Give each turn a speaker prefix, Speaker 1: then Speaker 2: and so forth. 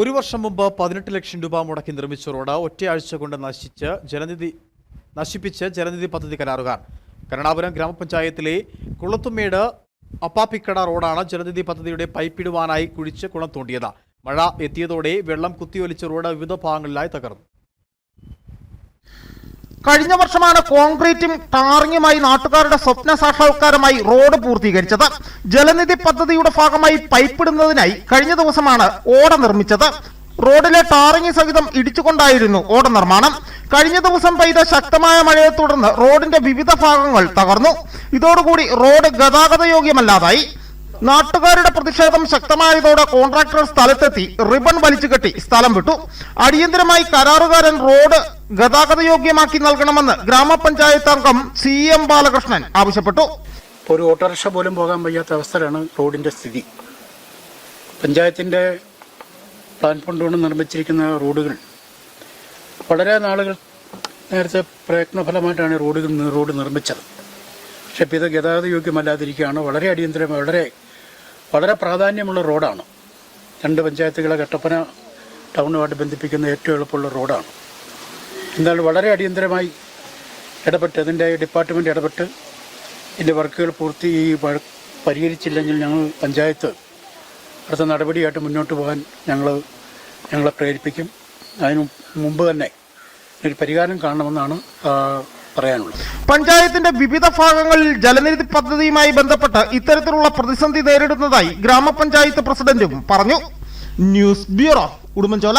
Speaker 1: ഒരു വർഷം മുമ്പ് പതിനെട്ട് ലക്ഷം രൂപ മുടക്കി നിർമ്മിച്ച റോഡ് ഒറ്റയാഴ്ച കൊണ്ട് നശിച്ച് ജലനിധി നശിപ്പിച്ച് ജലനിധി പദ്ധതി കരാറുകാർ. കരുണാപുരം ഗ്രാമപഞ്ചായത്തിലെ കുളത്തുമേട് അപ്പാപ്പിക്കട റോഡാണ് ജലനിധി പദ്ധതിയുടെ പൈപ്പിടുവാനായി കുഴിച്ച് കുളം തോണ്ടിയത്. മഴ എത്തിയതോടെ വെള്ളം കുത്തിയൊലിച്ച റോഡ് വിവിധ ഭാഗങ്ങളിലായി തകർന്നു.
Speaker 2: കഴിഞ്ഞ വർഷമാണ് കോൺക്രീറ്റും ടാറിങ്ങുമായി നാട്ടുകാരുടെ സ്വപ്ന സാക്ഷാത്കാരമായി റോഡ് പൂർത്തീകരിച്ചത്. ജലനിധി പദ്ധതിയുടെ ഭാഗമായി പൈപ്പിടുന്നതിനായി കഴിഞ്ഞ ദിവസമാണ് ഓട നിർമ്മിച്ചത്. റോഡിലെ ടാറിങ് സഹിതം ഇടിച്ചുകൊണ്ടായിരുന്നു ഓട നിർമ്മാണം. കഴിഞ്ഞ ദിവസം പെയ്ത ശക്തമായ മഴയെ തുടർന്ന് റോഡിന്റെ വിവിധ ഭാഗങ്ങൾ തകർന്നു. ഇതോടുകൂടി റോഡ് ഗതാഗതയോഗ്യമല്ലാതായി. നാട്ടുകാരുടെ പ്രതിഷേധം ശക്തമായതോടെ കോൺട്രാക്ടർ സ്ഥലത്തെത്തി റിബൺ വലിച്ചു കെട്ടി സ്ഥലം വിട്ടു. അടിയന്തരമായി കരാറുകാരൻ റോഡ് ഗതാഗത യോഗ്യമാക്കി നൽകണമെന്ന് ഗ്രാമപഞ്ചായത്ത് അംഗം സി എം ബാലകൃഷ്ണൻ ആവശ്യപ്പെട്ടു.
Speaker 3: ഒരു ഓട്ടോറിക്ഷ പോലും പോകാൻ വയ്യാത്ത അവസ്ഥയാണ് റോഡിന്റെ സ്ഥിതി. പഞ്ചായത്തിന്റെ പ്ലാൻ ഫണ്ട് കൊണ്ട് നിർമ്മിച്ചിരിക്കുന്ന റോഡുകൾ വളരെ നാളുകൾ നേരത്തെ പ്രയത്നഫലമായിട്ടാണ് റോഡുകൾ റോഡ് നിർമ്മിച്ചത്. പക്ഷേ ഇത് ഗതാഗത യോഗ്യമല്ലാതിരിക്കുകയാണ് വളരെ അടിയന്തരം വളരെ വളരെ പ്രാധാന്യമുള്ള റോഡാണ്. രണ്ട് പഞ്ചായത്തുകളെ കട്ടപ്പന ടൗണുമായിട്ട് ബന്ധിപ്പിക്കുന്ന ഏറ്റവും എളുപ്പമുള്ള റോഡാണ്. എന്നാൽ വളരെ അടിയന്തരമായി ഇടപെട്ട് അതിന്റെ ഡിപ്പാർട്ട്മെന്റ് ഇടപെട്ട് ഇതിന്റെ വർക്കുകൾ പൂർത്തി പരിഹരിച്ചില്ലെങ്കിൽ ഞങ്ങൾ പഞ്ചായത്ത് അടുത്ത നടപടിയായിട്ട് മുന്നോട്ട് പോകാൻ ഞങ്ങൾ ഞങ്ങളെ പ്രേരിപ്പിക്കും. അതിന് മുമ്പ് തന്നെ ഒരു പരിഹാരം കാണണമെന്നാണ് പറയാനുള്ളത്.
Speaker 2: പഞ്ചായത്തിന്റെ വിവിധ ഭാഗങ്ങളിൽ ജലനിധി പദ്ധതിയുമായി ബന്ധപ്പെട്ട് ഇത്തരത്തിലുള്ള പ്രതിസന്ധി നേരിടുന്നതായി ഗ്രാമപഞ്ചായത്ത് പ്രസിഡന്റും പറഞ്ഞു. News bureau Udumbanchola.